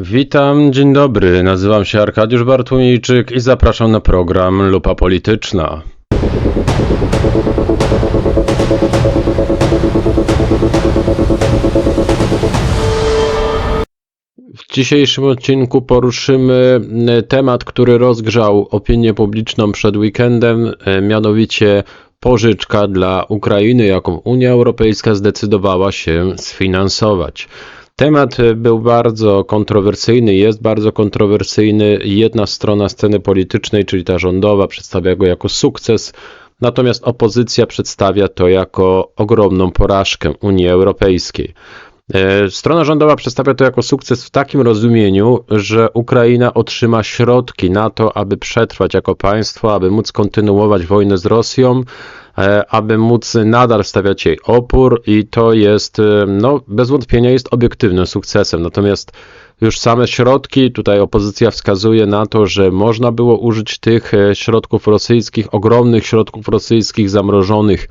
Witam, dzień dobry. Nazywam się Arkadiusz Bartłomijczyk i zapraszam na program Lupa Polityczna. W dzisiejszym odcinku poruszymy e, temat, który rozgrzał opinię publiczną przed weekendem, e, mianowicie pożyczka dla Ukrainy, jaką Unia Europejska zdecydowała się sfinansować. Temat e, był bardzo kontrowersyjny, jest bardzo kontrowersyjny. Jedna strona sceny politycznej, czyli ta rządowa, przedstawia go jako sukces, natomiast opozycja przedstawia to jako ogromną porażkę Unii Europejskiej. E, Strona rządowa przedstawia to jako sukces w takim rozumieniu, że Ukraina otrzyma środki na to, aby przetrwać jako państwo, aby móc kontynuować wojnę z Rosją, aby móc nadal stawiać jej opór i to jest, e, no, bez wątpienia jest obiektywnym sukcesem. Natomiast już same środki, tutaj opozycja wskazuje na to, że można było użyć tych e, środków rosyjskich, ogromnych środków rosyjskich zamrożonych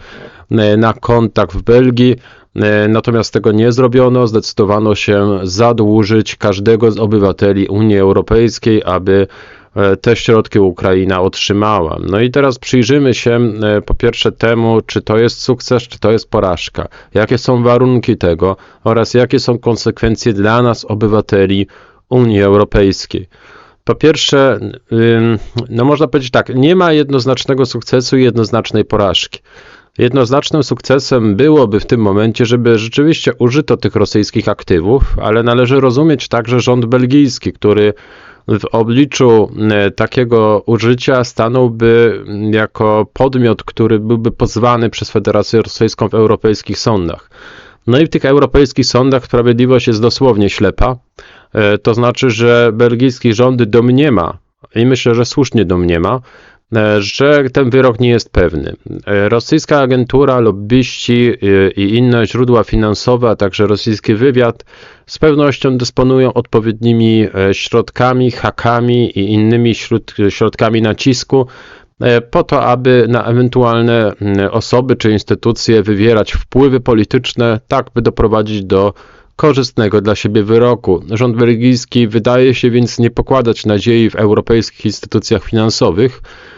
e, na kontach w Belgii. E, Natomiast tego nie zrobiono. Zdecydowano się zadłużyć każdego z obywateli Unii Europejskiej, aby e, te środki Ukraina otrzymała. No i teraz przyjrzymy się e, po pierwsze temu, czy to jest sukces, czy to jest porażka, jakie są warunki tego oraz jakie są konsekwencje dla nas, obywateli Unii Europejskiej. Po pierwsze, no można powiedzieć tak, nie ma jednoznacznego sukcesu i jednoznacznej porażki. Jednoznacznym sukcesem byłoby w tym momencie, żeby rzeczywiście użyto tych rosyjskich aktywów, ale należy rozumieć także rząd belgijski, który w obliczu e, takiego użycia stanąłby jako podmiot, który byłby pozwany przez Federację Rosyjską w europejskich sądach. No i w tych europejskich sądach sprawiedliwość jest dosłownie ślepa. E, To znaczy, że belgijski rząd domniema, i myślę, że słusznie domniema, że ten wyrok nie jest pewny. E, Rosyjska agentura, lobbyści e, i inne źródła finansowe, a także rosyjski wywiad z pewnością dysponują odpowiednimi e, środkami, hakami i innymi środkami nacisku e, po to, aby na ewentualne osoby czy instytucje wywierać wpływy polityczne, tak by doprowadzić do korzystnego dla siebie wyroku. Rząd belgijski wydaje się więc nie pokładać nadziei w europejskich instytucjach finansowych, e,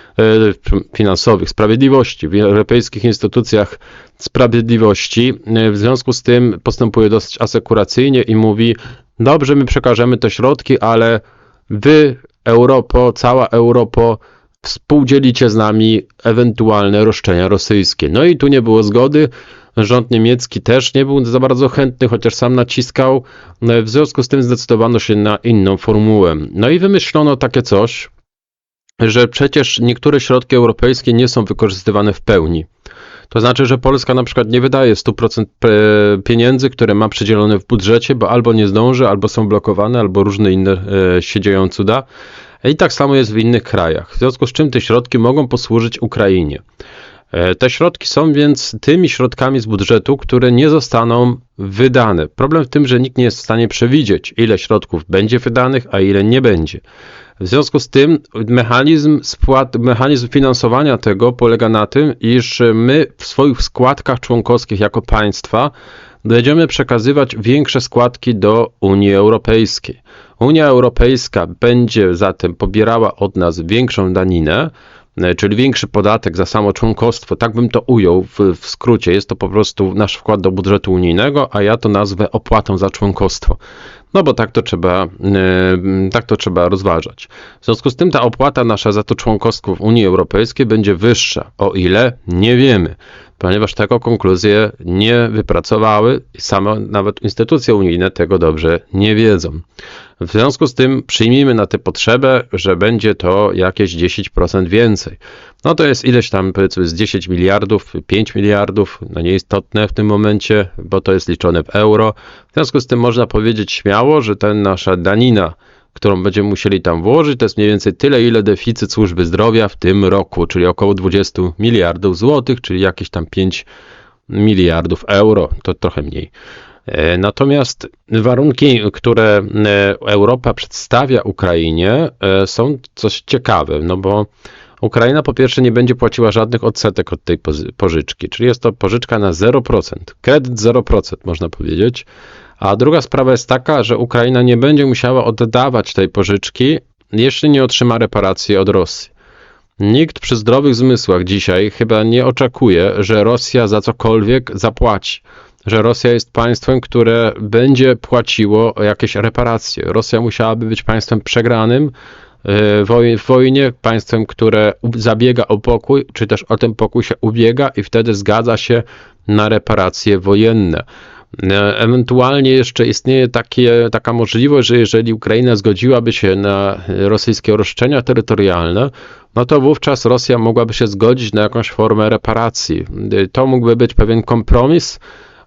finansowych, sprawiedliwości, w europejskich instytucjach sprawiedliwości. E, W związku z tym postępuje dosyć asekuracyjnie i mówi: Dobrze, my przekażemy te środki, ale wy, Europo, cała Europo, współdzielicie z nami ewentualne roszczenia rosyjskie. No i tu nie było zgody. Rząd niemiecki też nie był za bardzo chętny, chociaż sam naciskał. No, W związku z tym zdecydowano się na inną formułę. No i wymyślono takie coś, że przecież niektóre środki europejskie nie są wykorzystywane w pełni. To znaczy, że Polska na przykład nie wydaje 100% pe- pieniędzy, które ma przydzielone w budżecie, bo albo nie zdąży, albo są blokowane, albo różne inne e, się dzieją cuda. I tak samo jest w innych krajach. W związku z czym te środki mogą posłużyć Ukrainie. E, Te środki są więc tymi środkami z budżetu, które nie zostaną wydane. Problem w tym, że nikt nie jest w stanie przewidzieć, ile środków będzie wydanych, a ile nie będzie. W związku z tym mechanizm spłat, mechanizm finansowania tego polega na tym, iż my w swoich składkach członkowskich jako państwa będziemy przekazywać większe składki do Unii Europejskiej. Unia Europejska będzie zatem pobierała od nas większą daninę, czyli większy podatek za samo członkostwo. Tak bym to ujął w, w skrócie. Jest to po prostu nasz wkład do budżetu unijnego, a ja to nazwę opłatą za członkostwo. No bo tak to trzeba, e, tak to trzeba rozważać. W związku z tym ta opłata nasza za to członkostwo w Unii Europejskiej będzie wyższa. O ile? Nie wiemy, ponieważ tego konkluzje nie wypracowały i same nawet instytucje unijne tego dobrze nie wiedzą. W związku z tym przyjmijmy na tę potrzebę, że będzie to jakieś 10% więcej. No to jest ileś tam, powiedzmy, z 10 miliardów, 5 miliardów, no nieistotne w tym momencie, bo to jest liczone w euro. W związku z tym można powiedzieć śmiało, że ten nasza danina, którą będziemy musieli tam włożyć, to jest mniej więcej tyle, ile deficyt służby zdrowia w tym roku, czyli około 20 miliardów złotych, czyli jakieś tam 5 miliardów euro, to trochę mniej. E, Natomiast warunki, które e, Europa przedstawia Ukrainie, e, są coś ciekawe, no bo Ukraina po pierwsze nie będzie płaciła żadnych odsetek od tej pożyczki, czyli jest to pożyczka na 0%, kredyt 0% można powiedzieć, A druga sprawa jest taka, że Ukraina nie będzie musiała oddawać tej pożyczki, jeśli nie otrzyma reparacji od Rosji. Nikt przy zdrowych zmysłach dzisiaj chyba nie oczekuje, że Rosja za cokolwiek zapłaci. Że Rosja jest państwem, które będzie płaciło jakieś reparacje. Rosja musiałaby być państwem przegranym e, w wojnie, państwem, które zabiega o pokój, czy też o ten pokój się ubiega i wtedy zgadza się na reparacje wojenne. E, ewentualnie jeszcze istnieje takie, taka możliwość, że jeżeli Ukraina zgodziłaby się na rosyjskie roszczenia terytorialne, no to wówczas Rosja mogłaby się zgodzić na jakąś formę reparacji. E, to mógłby być pewien kompromis,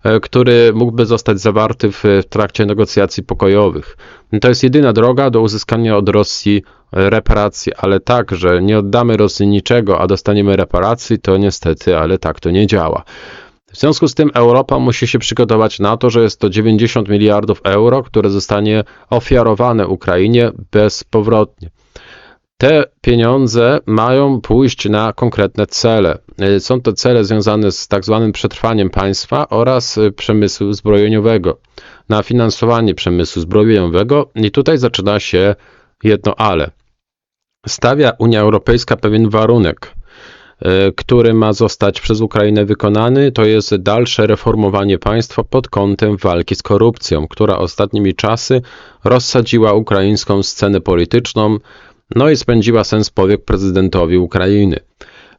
e, który mógłby zostać zawarty w, w trakcie negocjacji pokojowych. To jest jedyna droga do uzyskania od Rosji reparacji, ale tak, że nie oddamy Rosji niczego, a dostaniemy reparacji, to niestety, ale tak to nie działa. W związku z tym Europa musi się przygotować na to, że jest to 90 miliardów euro, które zostanie ofiarowane Ukrainie bezpowrotnie. Te pieniądze mają pójść na konkretne cele. Są to cele związane z tak zwanym przetrwaniem państwa oraz przemysłu zbrojeniowego, na finansowanie przemysłu zbrojeniowego i tutaj zaczyna się jedno ale. Stawia Unia Europejska pewien warunek – który ma zostać przez Ukrainę wykonany, to jest dalsze reformowanie państwa pod kątem walki z korupcją, która ostatnimi czasy rozsadziła ukraińską scenę polityczną, no i spędziła sens powiek prezydentowi Ukrainy.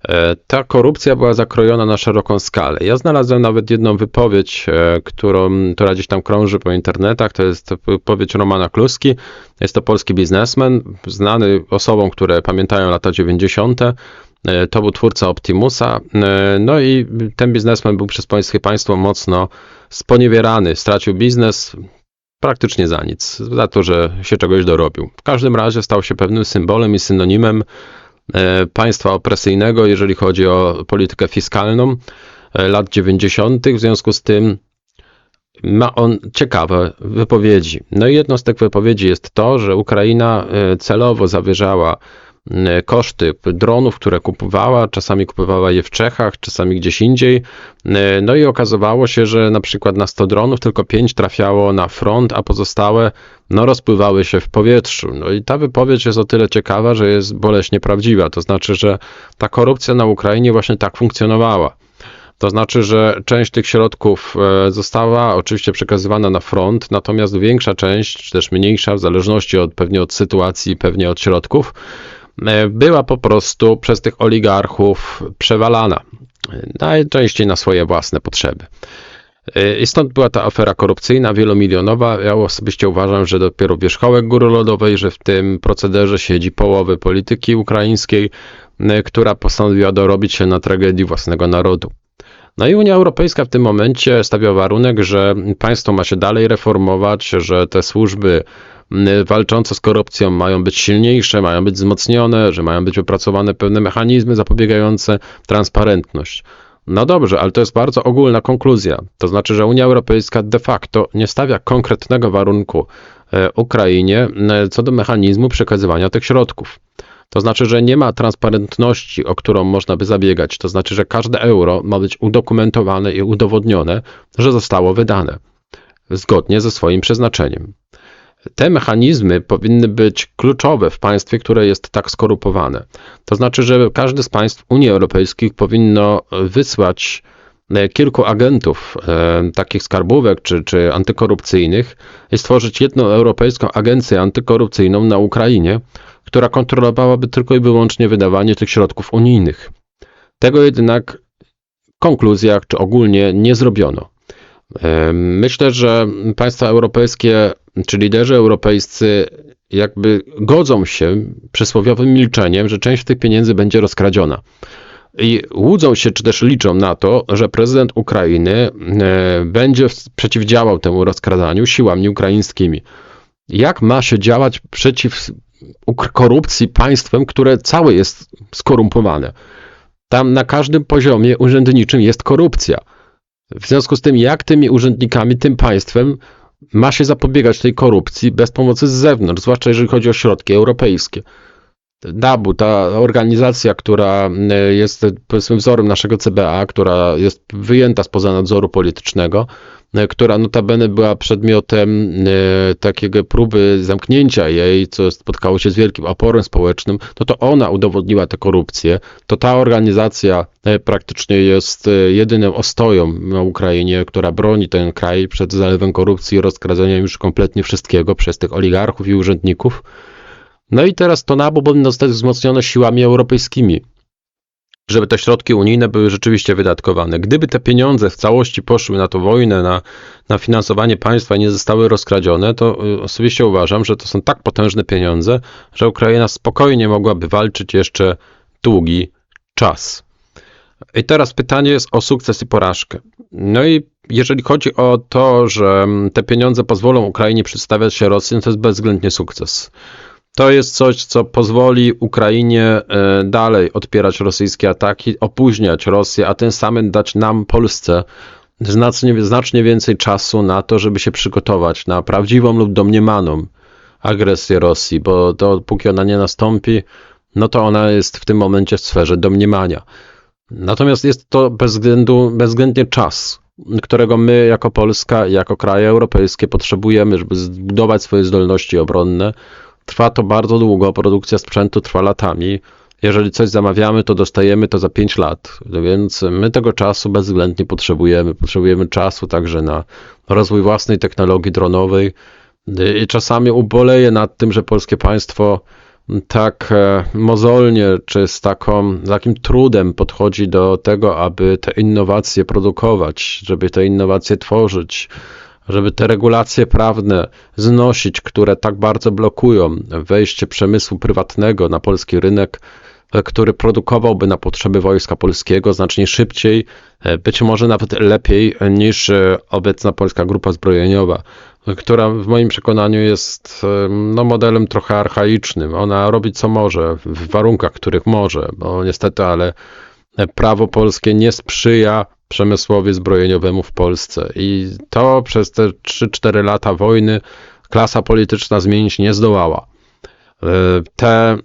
E, ta korupcja była zakrojona na szeroką skalę. Ja znalazłem nawet jedną wypowiedź, e, którą, która gdzieś tam krąży po internetach. To jest wypowiedź Romana Kluski. Jest to polski biznesmen, znany osobom, które pamiętają lata 90. E, to był twórca Optimusa. E, no i ten biznesmen był przez polskie państwo mocno sponiewierany. Stracił biznes praktycznie za nic, za to, że się czegoś dorobił. W każdym razie stał się pewnym symbolem i synonimem e, państwa opresyjnego, jeżeli chodzi o politykę fiskalną lat 90. W związku z tym ma on ciekawe wypowiedzi. No i jedną z tych wypowiedzi jest to, że Ukraina celowo zawyżała E, koszty dronów, które kupowała, czasami kupowała je w Czechach, czasami gdzieś indziej. E, no i okazywało się, że na przykład na 100 dronów tylko 5 trafiało na front, a pozostałe no, rozpływały się w powietrzu. No i ta wypowiedź jest o tyle ciekawa, że jest boleśnie prawdziwa. To znaczy, że ta korupcja na Ukrainie właśnie tak funkcjonowała. To znaczy, że część tych środków e, została oczywiście przekazywana na front, natomiast większa część, czy też mniejsza, w zależności od pewnie od sytuacji, pewnie od środków, E, była po prostu przez tych oligarchów przewalana. Najczęściej na swoje własne potrzeby. E, I stąd była ta afera korupcyjna, wielomilionowa. Ja osobiście uważam, że dopiero wierzchołek góry lodowej, że w tym procederze siedzi połowy polityki ukraińskiej, e, która postanowiła dorobić się na tragedii własnego narodu. No i Unia Europejska w tym momencie stawia warunek, że państwo ma się dalej reformować, że te służby walczące z korupcją mają być silniejsze, mają być wzmocnione, że mają być wypracowane pewne mechanizmy zapobiegające transparentność. No dobrze, ale to jest bardzo ogólna konkluzja. To znaczy, że Unia Europejska de facto nie stawia konkretnego warunku e, Ukrainie co do mechanizmu przekazywania tych środków. To znaczy, że nie ma transparentności, o którą można by zabiegać. To znaczy, że każde euro ma być udokumentowane i udowodnione, że zostało wydane zgodnie ze swoim przeznaczeniem. Te mechanizmy powinny być kluczowe w państwie, które jest tak skorupowane. To znaczy, że każdy z państw Unii Europejskiej powinno wysłać e, kilku agentów, e, takich skarbówek czy, czy antykorupcyjnych, i stworzyć jedną europejską agencję antykorupcyjną na Ukrainie, która kontrolowałaby tylko i wyłącznie wydawanie tych środków unijnych. Tego jednak w konkluzjach czy ogólnie nie zrobiono. Myślę, że państwa europejskie czy liderzy europejscy jakby godzą się przysłowiowym milczeniem, że część tych pieniędzy będzie rozkradziona. I łudzą się, czy też liczą na to, że prezydent Ukrainy e, będzie przeciwdziałał temu rozkradaniu siłami ukraińskimi. Jak ma się działać przeciw korupcji państwem, które całe jest skorumpowane? Tam na każdym poziomie urzędniczym jest korupcja. W związku z tym, jak tymi urzędnikami, tym państwem ma się zapobiegać tej korupcji bez pomocy z zewnątrz, zwłaszcza jeżeli chodzi o środki europejskie. DABU, ta organizacja, która e, jest powiedzmy wzorem naszego CBA, która jest wyjęta spoza nadzoru politycznego, e, która notabene była przedmiotem e, takiego próby zamknięcia jej, co spotkało się z wielkim oporem społecznym, no to ona udowodniła tę korupcję. To ta organizacja e, praktycznie jest e, jedyną ostoją na Ukrainie, która broni ten kraj przed zalewem korupcji i rozkradzaniem już kompletnie wszystkiego przez tych oligarchów i urzędników. No i teraz to NABU powinno zostać wzmocnione siłami europejskimi, żeby te środki unijne były rzeczywiście wydatkowane. Gdyby te pieniądze w całości poszły na tą wojnę, na, na finansowanie państwa i nie zostały rozkradzione, to y, osobiście uważam, że to są tak potężne pieniądze, że Ukraina spokojnie mogłaby walczyć jeszcze długi czas. I teraz pytanie jest o sukces i porażkę. No i jeżeli chodzi o to, że te pieniądze pozwolą Ukrainie przedstawiać się Rosji, no to jest bezwzględnie sukces. To jest coś, co pozwoli Ukrainie e, dalej odpierać rosyjskie ataki, opóźniać Rosję, a tym samym dać nam, Polsce, znacznie, znacznie więcej czasu na to, żeby się przygotować na prawdziwą lub domniemaną agresję Rosji, bo dopóki ona nie nastąpi, no to ona jest w tym momencie w sferze domniemania. Natomiast jest to bez względu, bezwzględnie czas, którego my jako Polska, jako kraje europejskie potrzebujemy, żeby zbudować swoje zdolności obronne. Trwa to bardzo długo, produkcja sprzętu trwa latami. Jeżeli coś zamawiamy, to dostajemy to za 5 lat, więc my tego czasu bezwzględnie potrzebujemy. Potrzebujemy czasu także na rozwój własnej technologii dronowej i czasami uboleję nad tym, że polskie państwo tak e, mozolnie, czy z taką, takim trudem podchodzi do tego, aby te innowacje produkować, żeby te innowacje tworzyć, żeby te regulacje prawne znosić, które tak bardzo blokują wejście przemysłu prywatnego na polski rynek, e, który produkowałby na potrzeby wojska polskiego znacznie szybciej, e, być może nawet lepiej niż obecna polska grupa zbrojeniowa która w moim przekonaniu jest no, modelem trochę archaicznym. Ona robi co może, w warunkach, których może, bo niestety, ale prawo polskie nie sprzyja przemysłowi zbrojeniowemu w Polsce. I to przez te 3-4 lata wojny klasa polityczna zmienić nie zdołała. E, te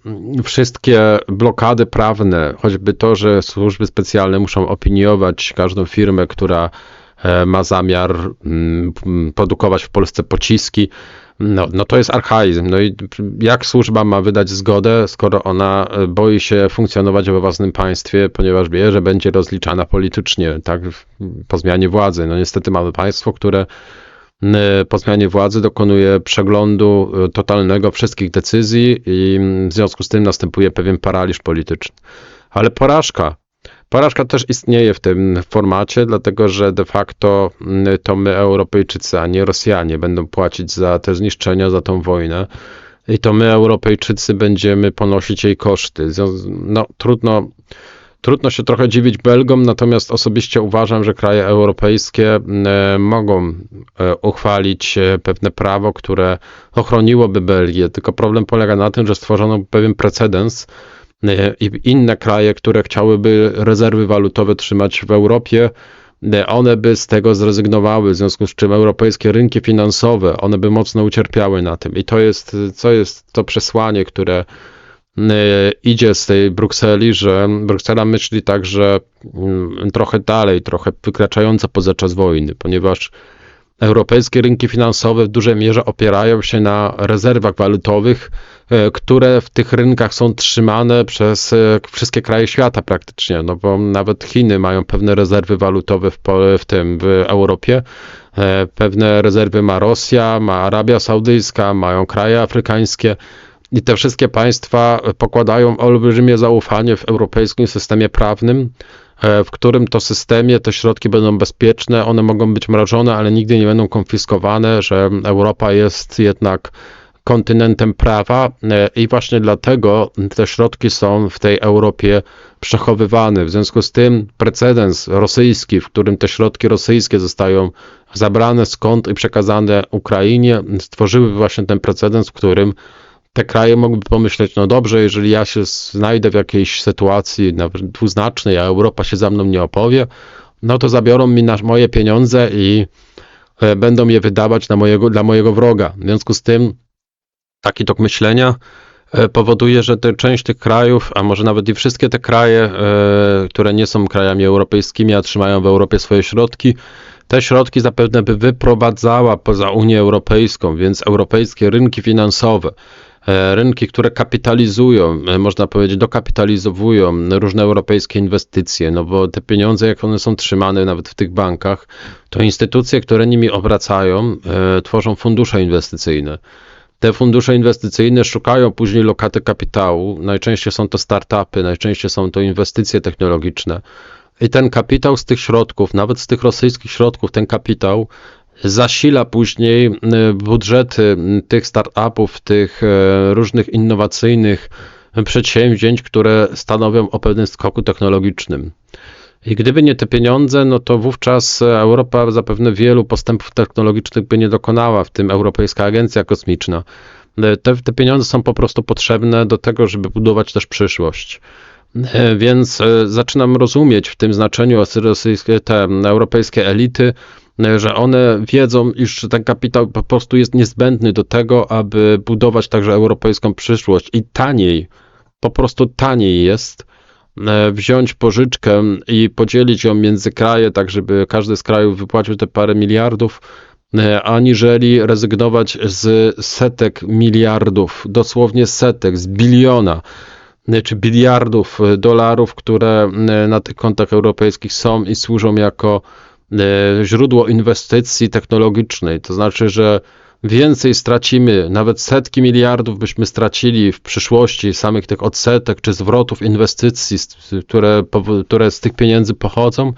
wszystkie blokady prawne, choćby to, że służby specjalne muszą opiniować każdą firmę, która ma zamiar mm, produkować w Polsce pociski, no, no to jest archaizm. No i jak służba ma wydać zgodę, skoro ona e, boi się funkcjonować we własnym państwie, ponieważ wie, że będzie rozliczana politycznie, tak, po zmianie władzy. No niestety mamy państwo, które po zmianie władzy dokonuje przeglądu e, totalnego wszystkich decyzji i w związku z tym następuje pewien paraliż polityczny. Ale porażka Porażka też istnieje w tym formacie, dlatego że de facto mm, to my, Europejczycy, a nie Rosjanie, będą płacić za te zniszczenia, za tą wojnę. I to my, Europejczycy, będziemy ponosić jej koszty. No, trudno, trudno się trochę dziwić Belgom, natomiast osobiście uważam, że kraje europejskie mm, mogą e, uchwalić e, pewne prawo, które ochroniłoby Belgię. Tylko problem polega na tym, że stworzono pewien precedens, i inne kraje, które chciałyby rezerwy walutowe trzymać w Europie, e, one by z tego zrezygnowały, w związku z czym europejskie rynki finansowe, one by mocno ucierpiały na tym. I to jest, co jest to przesłanie, które e, idzie z tej Brukseli, że Bruksela myśli także mm, trochę dalej, trochę wykraczająco poza czas wojny, ponieważ Europejskie rynki finansowe w dużej mierze opierają się na rezerwach walutowych, e, które w tych rynkach są trzymane przez e, wszystkie kraje świata praktycznie, no bo nawet Chiny mają pewne rezerwy walutowe w, w tym, w Europie. E, pewne rezerwy ma Rosja, ma Arabia Saudyjska, mają kraje afrykańskie. I te wszystkie państwa pokładają olbrzymie zaufanie w europejskim systemie prawnym, w którym to systemie te środki będą bezpieczne, one mogą być mrożone, ale nigdy nie będą konfiskowane, że Europa jest jednak kontynentem prawa e, i właśnie dlatego te środki są w tej Europie przechowywane. W związku z tym precedens rosyjski, w którym te środki rosyjskie zostają zabrane skąd i przekazane Ukrainie, stworzyły właśnie ten precedens, w którym te kraje mogłyby pomyśleć, no dobrze, jeżeli ja się znajdę w jakiejś sytuacji nawet dwuznacznej, a Europa się za mną nie opowie, no to zabiorą mi moje pieniądze i e, będą je wydawać na mojego, dla mojego wroga. W związku z tym taki tok myślenia e, powoduje, że te, część tych krajów, a może nawet i wszystkie te kraje, e, które nie są krajami europejskimi, a trzymają w Europie swoje środki, te środki zapewne by wyprowadzała poza Unię Europejską, więc europejskie rynki finansowe, rynki, które kapitalizują, e, można powiedzieć, dokapitalizowują różne europejskie inwestycje, no bo te pieniądze, jak one są trzymane nawet w tych bankach, to instytucje, które nimi obracają, e, tworzą fundusze inwestycyjne. Te fundusze inwestycyjne szukają później lokaty kapitału. Najczęściej są to startupy, najczęściej są to inwestycje technologiczne. I ten kapitał z tych środków, nawet z tych rosyjskich środków, ten kapitał zasila później e, budżety tych startupów, tych e, różnych innowacyjnych przedsięwzięć, które stanowią o pewnym skoku technologicznym. I gdyby nie te pieniądze, no to wówczas Europa zapewne wielu postępów technologicznych by nie dokonała, w tym Europejska Agencja Kosmiczna. Te, te pieniądze są po prostu potrzebne do tego, żeby budować też przyszłość. E, więc e, zaczynam rozumieć w tym znaczeniu te europejskie elity, e, że one wiedzą, iż ten kapitał po prostu jest niezbędny do tego, aby budować także europejską przyszłość. I taniej, po prostu taniej jest wziąć pożyczkę i podzielić ją między kraje, tak żeby każdy z krajów wypłacił te parę miliardów, aniżeli rezygnować z setek miliardów, dosłownie setek, z biliona czy biliardów e, dolarów, które e, na tych kontach europejskich są i służą jako e, źródło inwestycji technologicznej. To znaczy, że więcej stracimy, nawet setki miliardów byśmy stracili w przyszłości samych tych odsetek czy zwrotów inwestycji, które, które z tych pieniędzy pochodzą,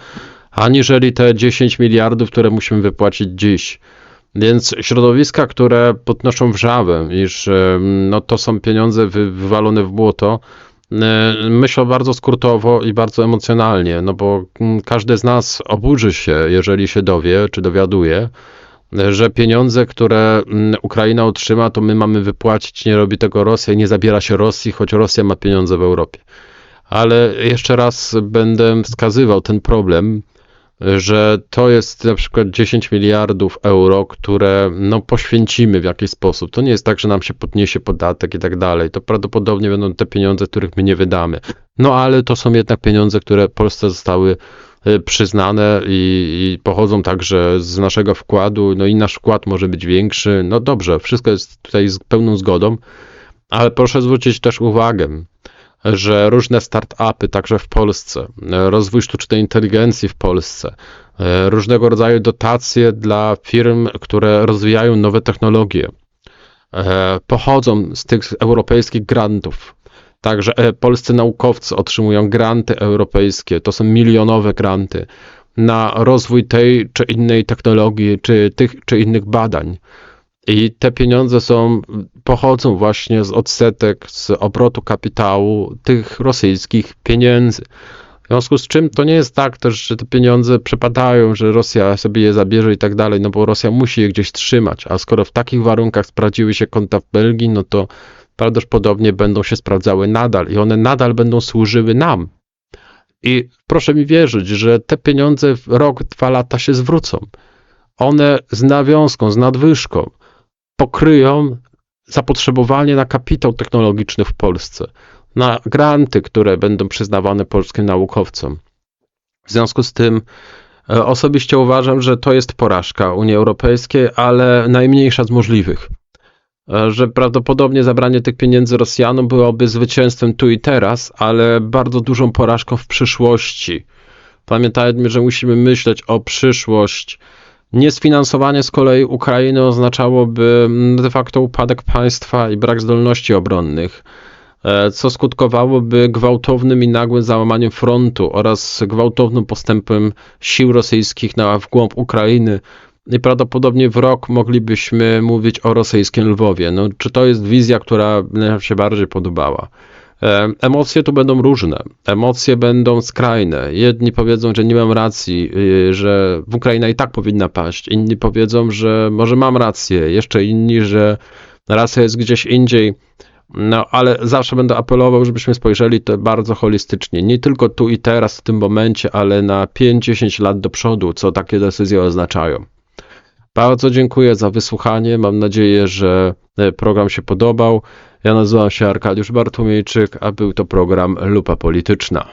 aniżeli te 10 miliardów, które musimy wypłacić dziś. Więc środowiska, które podnoszą wrzawę, iż no, to są pieniądze wy, wywalone w błoto, myślą bardzo skrótowo i bardzo emocjonalnie, no bo mm, każdy z nas oburzy się, jeżeli się dowie, czy dowiaduje, że pieniądze, które mm, Ukraina otrzyma, to my mamy wypłacić, nie robi tego Rosja i nie zabiera się Rosji, choć Rosja ma pieniądze w Europie. Ale jeszcze raz będę wskazywał ten problem, że to jest na przykład 10 miliardów euro, które no, poświęcimy w jakiś sposób. To nie jest tak, że nam się podniesie podatek i tak dalej. To prawdopodobnie będą te pieniądze, których my nie wydamy. No ale to są jednak pieniądze, które Polsce zostały y, przyznane i, i, pochodzą także z naszego wkładu, no i nasz wkład może być większy. No dobrze, wszystko jest tutaj z pełną zgodą, ale proszę zwrócić też uwagę, że różne startupy, także w Polsce, rozwój sztucznej inteligencji w Polsce, różnego rodzaju dotacje dla firm, które rozwijają nowe technologie, pochodzą z tych europejskich grantów. Także e, polscy naukowcy otrzymują granty europejskie, to są milionowe granty na rozwój tej czy innej technologii, czy tych czy innych badań. I te pieniądze są, pochodzą właśnie z odsetek, z obrotu kapitału tych rosyjskich pieniędzy. W związku z czym to nie jest tak też, że te pieniądze przepadają, że Rosja sobie je zabierze i tak dalej, no bo Rosja musi je gdzieś trzymać, a skoro w takich warunkach sprawdziły się konta w Belgii, no to prawdopodobnie będą się sprawdzały nadal i one nadal będą służyły nam. I proszę mi wierzyć, że te pieniądze w rok, dwa lata się zwrócą. One z nawiązką, z nadwyżką pokryją zapotrzebowanie na kapitał technologiczny w Polsce, na granty, które będą przyznawane polskim naukowcom. W związku z tym e, osobiście uważam, że to jest porażka Unii Europejskiej, ale najmniejsza z możliwych. E, że prawdopodobnie zabranie tych pieniędzy Rosjanom byłoby zwycięstwem tu i teraz, ale bardzo dużą porażką w przyszłości. Pamiętajmy, że musimy myśleć o przyszłość Niesfinansowanie z kolei Ukrainy oznaczałoby mm, de facto upadek państwa i brak zdolności obronnych, e, co skutkowałoby gwałtownym i nagłym załamaniem frontu oraz gwałtownym postępem sił rosyjskich na w głąb Ukrainy. I prawdopodobnie w rok moglibyśmy mówić o rosyjskim Lwowie. No, czy to jest wizja, która nam się bardziej podobała? E, emocje tu będą różne. Emocje będą skrajne. Jedni powiedzą, że nie mam racji, y, że Ukraina i tak powinna paść. Inni powiedzą, że może mam rację. Jeszcze inni, że racja jest gdzieś indziej. No, ale zawsze będę apelował, żebyśmy spojrzeli to bardzo holistycznie. Nie tylko tu i teraz, w tym momencie, ale na 5-10 lat do przodu, co takie decyzje oznaczają. Bardzo dziękuję za wysłuchanie. Mam nadzieję, że e, program się podobał. Ja nazywam się Arkadiusz Bartłomiejczyk, a był to program Lupa Polityczna.